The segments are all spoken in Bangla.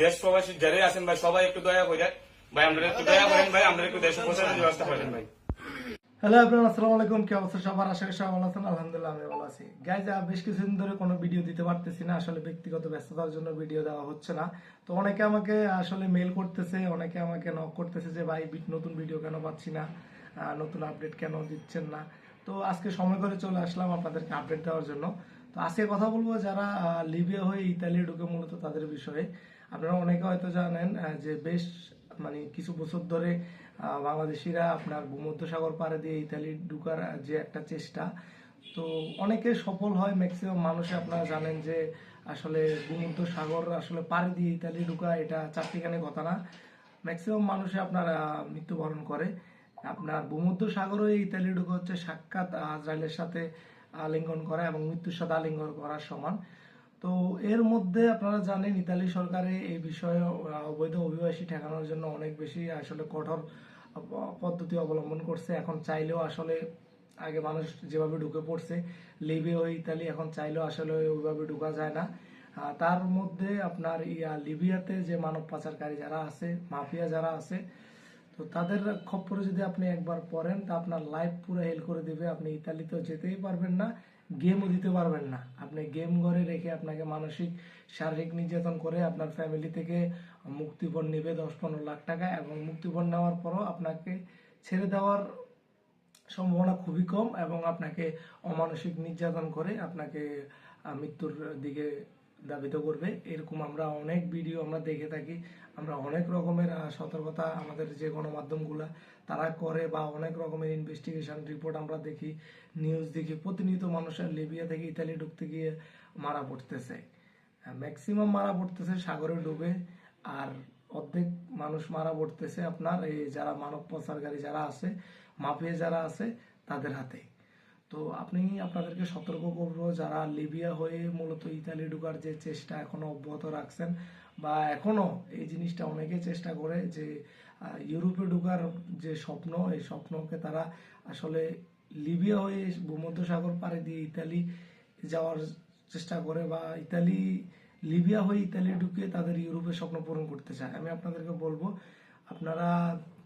দেশ প্রবাসী যারাই আছেন ভাই, সবাই একটু দয়া করে, ভাই আমরা একটু দয়া করেন, ভাই আমরা একটু দেশ প্রচারের ব্যবস্থা করেন, ভাই। হ্যালো আপনার আসসালামু আলাইকুম, কি অবস্থা সবার? আশা করি সবাই ভালো আছেন, আলহামদুলিল্লাহ আমি ভালো আছি। গাইজ বেশ কিছুদিন ধরে কোনো ভিডিও দিতে পারতেছি না, আসলে ব্যক্তিগত ব্যস্ততার জন্য ভিডিও দেওয়া হচ্ছে না। তো অনেকে আমাকে আসলে মেল করতেছে, অনেকে আমাকে নক করতেছে যে, ভাই নতুন ভিডিও কেন পাচ্ছি না? নতুন আপডেট কেন দিচ্ছেন না? তো আজকে সময় করে চলে আসলাম আপনাদেরকে আপডেট দেওয়ার জন্য। তো আজকে কথা বলব যারা লিবিয়া হয়ে ইতালি ঢুকে মূলত তাদের বিষয়ে। আপনারা অনেকে হয়তো জানেন যে বেশ মানে কিছু বছর ধরে বাংলাদেশিরা আপনার ভূমধ্যসাগর পাড়ে দিয়ে ইতালি ঢুকার যে একটা চেষ্টা। তো অনেকে সফল হয় ম্যাক্সিমাম মানুষে আপনারা জানেন যে আসলে ভূমধ্যসাগর আসলে পাড়ে দিয়ে ইতালি ঢুকা এটা চারটিখানে কথা না। ম্যাক্সিমাম মানুষে আপনার মৃত্যুবরণ করে। আপনার ভূমধ্যসাগরে ইতালি ঢুকা হচ্ছে সাক্ষাৎ আজরাইলের সাথে আলিঙ্গন করা এবং মৃত্যুর সাথে আলিঙ্গন করার সমান। তো এর মধ্যে আপনারা জানেন, ইতালি সরকারে এই বিষয়ে অবৈধ অভিবাসী ঠেকানোর জন্য অনেক বেশি আসলে কঠোর পদ্ধতি অবলম্বন করছে। এখন চাইলেও আসলে আগে মানুষ যেভাবে ঢুকে পড়ছে, লিবিয়া ও ইতালি এখন চাইলেও আসলে ওইভাবে ঢুকা যায় না। তার মধ্যে আপনার ইয়া, লিবিয়াতে যে মানব পাচারকারী যারা আছে, মাফিয়া যারা আছে, তো তাদের খপ্পরে যদি আপনি একবার পড়েন, তা আপনার লাইফ পুরো হেল করে দিবে। আপনি ইতালিতেও যেতেই পারবেন না। গেমও দিতে পারবেন না। আপনি গেম ঘরে রেখে আপনাকে মানসিক, শারীরিক নির্যাতন করে আপনার ফ্যামিলি থেকে মুক্তিপণ নেবে দশ পনেরো লাখ টাকা এবং মুক্তিপণ নেওয়ার পরও আপনাকে ছেড়ে দেওয়ার সম্ভাবনা খুবই কম এবং আপনাকে অমানসিক নির্যাতন করে আপনাকে মৃত্যুর দিকে দাবিত করবে। এরকম আমরা অনেক ভিডিও আমরা দেখে থাকি। আমরা অনেক রকমের সতর্কতা আমাদের যে গণমাধ্যমগুলা তারা করে বা অনেক রকমের ইনভেস্টিগেশন রিপোর্ট আমরা দেখি নিউজ দেখি। প্রতিনিয়ত মানুষের লিবিয়া থেকে ইতালি ঢুকতে গিয়ে মারা পড়তেছে। ম্যাক্সিমাম মারা পড়তেছে সাগরে ডুবে। আর অর্ধেক মানুষ মারা পড়তেছে আপনার এই যারা মানব পাচারকারী যারা আছে, মাফিয়া যারা আছে, তাদের হাতে। তো আপনি আপনাদেরকে সতর্ক করব, যারা লিবিয়া হয়ে মূলত ইতালি ঢুকার যে চেষ্টা এখনও অব্যাহত রাখছেন বা এখনও এই জিনিসটা অনেকে চেষ্টা করে যে ইউরোপে ঢুকার যে স্বপ্ন, এই স্বপ্নকে তারা আসলে লিবিয়া হয়ে ভূমধ্যসাগর পাড়ে দিয়ে ইতালি যাওয়ার চেষ্টা করে বা ইতালি, লিবিয়া হয়ে ইতালি ঢুকে তাদের ইউরোপের স্বপ্ন পূরণ করতে চায়। আমি আপনাদেরকে বলব আপনারা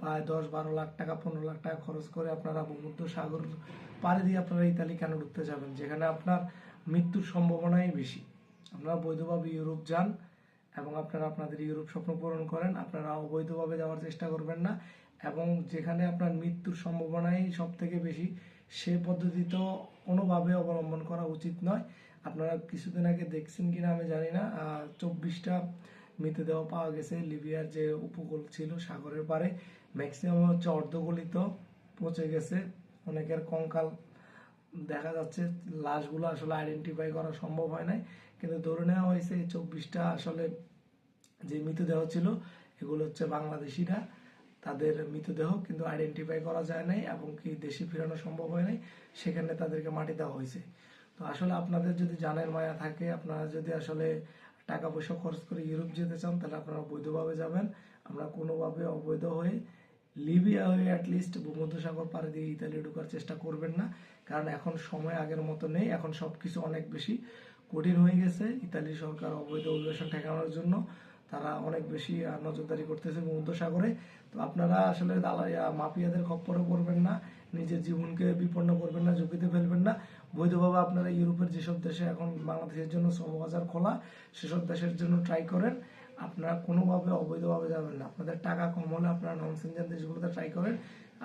প্রায় দশ বারো লাখ টাকা, পনেরো লাখ টাকা খরচ করে আপনারা ভূমধ্য সাগর পাড়ে দিয়ে আপনারা ইতালি কেন ঢুকতে যাবেন? যেখানে আপনার মৃত্যুর সম্ভাবনাই বেশি। আপনারা বৈধভাবে ইউরোপ যান এবং আপনারা আপনাদের ইউরোপ স্বপ্ন পূরণ করেন। আপনারা অবৈধভাবে যাওয়ার চেষ্টা করবেন না এবং যেখানে আপনার মৃত্যুর সম্ভাবনাই সব থেকে বেশি, সে পদ্ধতি তো কোনোভাবে অবলম্বন করা উচিত নয়। আপনারা কিছুদিন আগে দেখছেন কিনা আমি জানি না চব্বিশটা মৃতদেহ পাওয়া গেছে। লিবিয়ার যে উপকূল ছিল সাগরের পারে ম্যাক্সিমাম হচ্ছে অর্ধগলিত পচে গেছে। অনেকের কঙ্কাল দেখা যাচ্ছে, লাশগুলো আসলে আইডেন্টিফাই করা সম্ভব হয় নাই। কিন্তু ধরে নেওয়া হয়েছে চব্বিশটা আসলে যে মৃতদেহ ছিল, এগুলো হচ্ছে বাংলাদেশিরা, তাদের মৃতদেহ কিন্তু আইডেন্টিফাই করা যায় নাই এবং কি দেশে ফেরানো সম্ভব হয় নাই, সেখানে তাদেরকে মাটি দেওয়া হয়েছে। তো আসলে আপনাদের যদি জানের মায়া থাকে, আপনারা যদি আসলে টাকা পয়সা খরচ করে ইউরোপ যেতে চান, তাহলে আপনারা বৈধভাবে যাবেন। আমরা কোনোভাবে অবৈধ হয়ে লিবিয়া হয়ে অ্যাটলিস্ট ভূমধ্যসাগর পাড়ে দিয়ে ইতালি ঢোকার চেষ্টা করবেন না। কারণ এখন সময় আগের মতো নেই। এখন সব কিছু অনেক বেশি কঠিন হয়ে গেছে। ইতালি সরকার অবৈধ অভিবাসন ঠেকানোর জন্য তারা অনেক বেশি নজরদারি করতেছে ভূমধ্যসাগরে। তো আপনারা আসলে দালা- মাফিয়াদের খপ্পরে পড়বেন না। নিজের জীবনকে বিপন্ন করবেন না, ঝুঁকিতে ফেলবেন না। বৈধভাবে আপনারা ইউরোপের যেসব দেশে এখন বাংলাদেশের জন্য শ্রম বাজার খোলা, সেসব দেশের জন্য ট্রাই করেন। আপনারা কোনোভাবে অবৈধভাবে যাবেন না। আপনাদের টাকা কম হলে আপনারা নন সেনজেন দেশগুলোতে ট্রাই করেন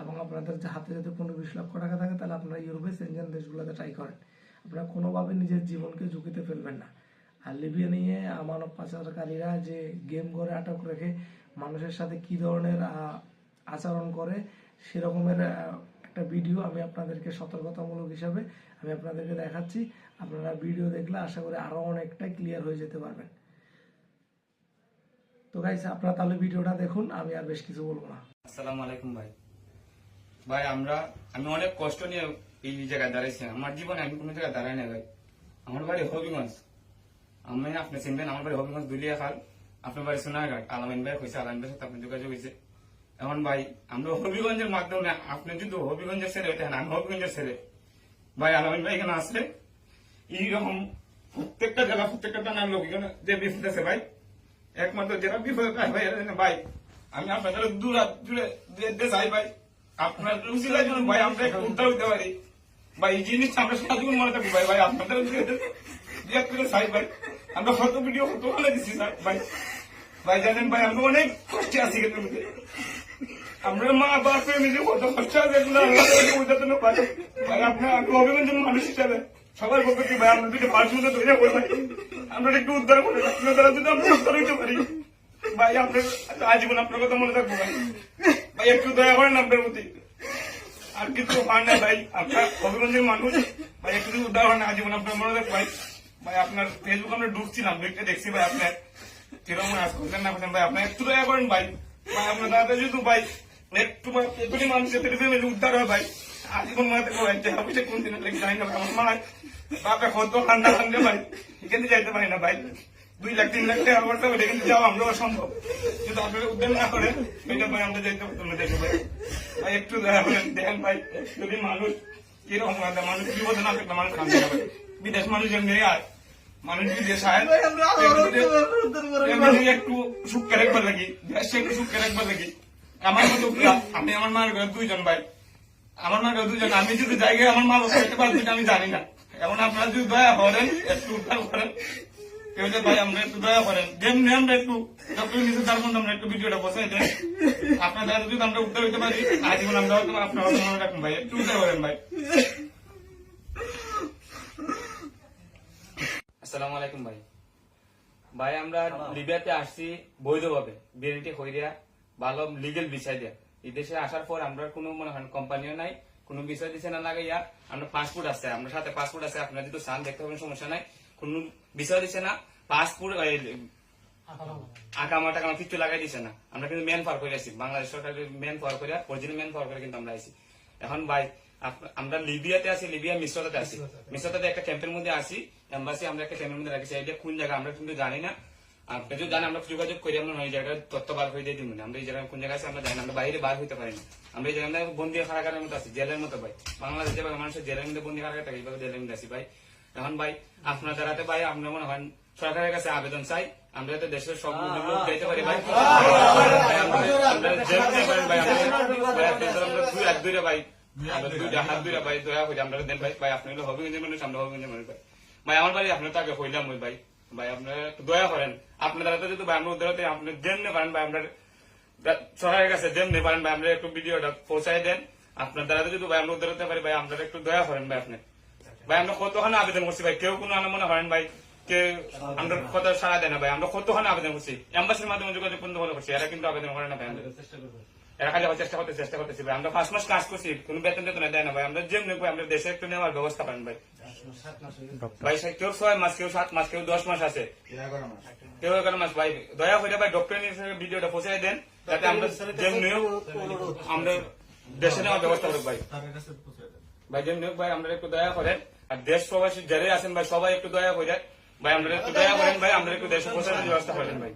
এবং আপনাদের হাতে যদি পনেরো বিশ লক্ষ টাকা থাকে, তাহলে আপনারা ইউরোপের সেনজেন দেশগুলোতে ট্রাই করেন। আপনারা কোনোভাবে নিজের জীবনকে ঝুঁকিতে ফেলবেন না। আর লিবিয়া নিয়ে মানব পাচারকারীরা যে গেম করে, আটক রেখে মানুষের সাথে কি ধরনের আচরণ করে, সেরকমের একটা ভিডিও আমি আপনাদেরকে সতর্কতামূলক হিসাবে আমি আপনাদেরকে দেখাচ্ছি। আপনারা ভিডিও দেখলে আশা করি আরও অনেকটা ক্লিয়ার হয়ে যেতে পারবেন। তো গাইস আপনারা তাহলে ভিডিওটা দেখুন, আমি আর বেশ কিছু বলব না। আসসালামু আলাইকুম ভাই। ভাই, আমরা, আমি অনেক কষ্ট নিয়ে এই জায়গায় দাঁড়াইছি। আমার জীবনে আমি কোনো জায়গায় দাঁড়াই না ভাই। আমার বাড়ি হবিগঞ্জ। আমি আপনি চিনবেন, আমার বাড়ি হবিগঞ্জ দুলিয়া খাল আপনার বাড়ি সোনারঘাট। আলামিন ভাই হয়েছে আলামিন ভাই সাথে আপনার যোগাযোগ হয়েছে এখন ভাই আমরা হবিগঞ্জের মাধ্যমে আপনি যদি হবিগঞ্জের ছেলে হতেন আমি হবিগঞ্জের ছেলে। ভাই আলামিন ভাই এখানে আসলে এইরকম প্রত্যেকটা জেলা প্রত্যেকটা থানার লোক এখানে যে বিফিত আছে ভাই একমাত্র যারা বিপদে ভাই ভাই আমি আপনাদের দূর দূরে যেতে চাই ভাই। আপনার উচিলার জন্য ভাই আমরা একটু উদ্ধার হতে পারি। ভাই এই জিনিসটা আমরা সারা জীবন মনে থাকব ভাই ভাই আপনাদের করে চাই ভাই। আমরা কত ভিডিও কত ভালো দিচ্ছি ভাই ভাই। জানেন ভাই আমরা অনেক কষ্টে আছি কিন্তু আমরা মা বাপের নিজে কত কষ্ট আছে এগুলো বোঝাতে না পারে। ভাই আপনার আমি অভিনন্দন মানুষ হিসাবে সবার পক্ষ থেকে ভাই, আমরা দুটো পাঁচ মিনিট ধরে করে ভাই আমরা একটু উদ্ধার করে আপনার দ্বারা যদি আমরা উদ্ধার হইতে পারি। ভাই, আপনার আজীবন আপনার কথা মনে থাকব ভাই। ভাই, একটু দয়া করেন আপনার প্রতি। আর কিছু হয় না ভাই, আপনার অভিগঞ্জের মানুষ, ভাই, একটু উদ্ধার হয় না আজীবন আপনার মনে থাকব ভাই। ভাই, আপনার ফেসবুক আমরা ঢুকছিলাম, দেখতে দেখছি ভাই, আপনার কীরকম আজ করছেন না করছেন। ভাই, আপনার একটু দয়া করেন ভাই। ভাই একটু মানুষের ফেমিলি উদ্ধার ভাই। আজীবন ভাই ঠান্ডা ভাই এখানে যাইতে পারি না ভাই। দুই লাখ, তিন লাখ টাকা খরচা করে কিন্তু যাওয়া আমরা অসম্ভব। উদ্যোগ না আমরা যাইতে না ভাই। একটু দয়া করেন যদি মানুষ না মানুষ বিদেশ আয়। মানুষ বিদেশ আয় একটু সুখে রাখবার লাগি দেশে একটু সুখে রাখবার লাগি আমার মতো আমি আমার মার ঘরে দুইজন ভাই আমার মার ঘরে দুইজন আমি যদি জায়গায় আমার মা আমি জানি না। এখন আপনারা যদি দয়া করেন একটু উদ্ধার করেন কেউ যে ভাই আমরা একটু দয়া করেন। যেমনি আমরা একটু ডক্টর নিজে তার মধ্যে আমরা একটু ভিডিওটা বসাই দেন। আপনার দ্বারা যদি আমরা উদ্ধার হইতে পারি আজীবন আমরা হয়তো আপনার রাখুন ভাই একটু উদ্ধার করেন ভাই। আসসালামু আলাইকুম ভাই। ভাই আমরা লিবিয়াতে আসছি বৈধভাবে বিএনটি হইয়া ভালো লিগেল বিষয় দিয়া। এই দেশে আসার পর আমরা কোনো মনে হয় কোম্পানিও নাই কোনো বিষয় দিছে না লাগাইয়া আমরা পাসপোর্ট আছে আমরা সাথে পাসপোর্ট আছে আপনারা যদি চান দেখতে পাবেন সমস্যা নাই। কোনো বিষয় না পাসপোর্ট আকামা টাকামা কিচ্ছু লাগাই দিছে না। আমরা কিন্তু ম্যান পাওয়ার করে আসি বাংলাদেশ সরকারের ম্যান পাওয়ার করে অরিজিনাল ম্যান পাওয়ার করে কিন্তু আমরা আইছি। এখন ভাই আমরা লিবিয়াতে আছি লিবিয়া মিশ্রতাতে আছি মিশ্রতাতে একটা ক্যাম্পের মধ্যে আছি এম্বাসি আমরা একটা ক্যাম্পের মধ্যে রাখছি এটা কোন জায়গা আমরা কিন্তু জানি না আপনি যদি জানেন আমরা যোগাযোগ করি আমরা ওই জায়গায় তথ্য বার হয়ে দিয়ে দিব আমরা এই জায়গায় কোন জায়গায় আছি আমরা জানি আমরা বাইরে বার হইতে পারি না আমরা এই জায়গায় বন্দি কারাগারের মতো আছি জেলের মতো ভাই বাংলাদেশ মানুষের জেলের মধ্যে বন্দি কারাগার থাকে এইভাবে জেলের মধ্যে আছি ভাই এখন ভাই আপনার দ্বারাতে ভাই আমরা মনে হয় সরকারের কাছে আবেদন চাই আমরা যাতে দেশের সব লোক দিতে পারি ভাই ভাই, আমরা- জেল ভাই আমরা- দুই দুইটা ভাই দুইটা ভাই দয়া করে আমরা দেন ভাই ভাই আপনি হবিগঞ্জের মানুষ আমরা হবিগঞ্জের মানুষ ভাই। ভাই আমার বাড়ি আপনার তাকে হইলাম ওই ভাই। ভাই আপনারা দয়া করেন। আপনার দ্বারা যদি ভাই আমরা উদ্ধার হতে আপনি যেমনি পারেন ভাই আমরা সরকারের কাছে যেমনি পারেন ভাই আমরা একটু ভিডিওটা পৌঁছাই দেন। আপনার দ্বারা যদি ভাই আমরা পারি ভাই আপনারা একটু দয়া করেন ভাই আপনি। ভাই আমরা কতখানে আবেদন করছি ভাই? কেউ কোনো মনে করেন ভাই? কেউ আমরা কত সারা দেয় না ভাই আমরা কতখানে আবেদন করছি? এম্বাসির মাধ্যমে যোগাযোগ পর্যন্ত ভালো করছি এরা কিন্তু আবেদন করে না ভাই। আমাদের। এরা খালি চেষ্টা করতে চেষ্টা করতেছি ভাই। আমরা পাঁচ মাস কাজ করছি কোনো বেতন টেতন দেয় না ভাই। আমরা যেমনি ভাই আমরা দেশে একটু নেওয়ার ব্যবস্থা করেন ভাই। ভাই সে- কেউ ছয় মাস কেউ সাত মাস কেউ দশ মাস আছে। কেউ এগারো মাস। ভাই দয়া করে ভাই ডক্টর ভিডিওটা পৌঁছাই দেন যাতে আমরা যেমনি আমরা দেশে নেওয়ার ব্যবস্থা করব ভাই। ভাই যেমনি ভাই আমরা একটু দয়া করেন। আর দেশ প্রবাসী যারাই আছেন ভাই সবাই একটু দয়া করেন। ভাই আমরা একটু দয়া করেন ভাই আমরা একটু দেশে পৌঁছানোর ব্যবস্থা করেন ভাই।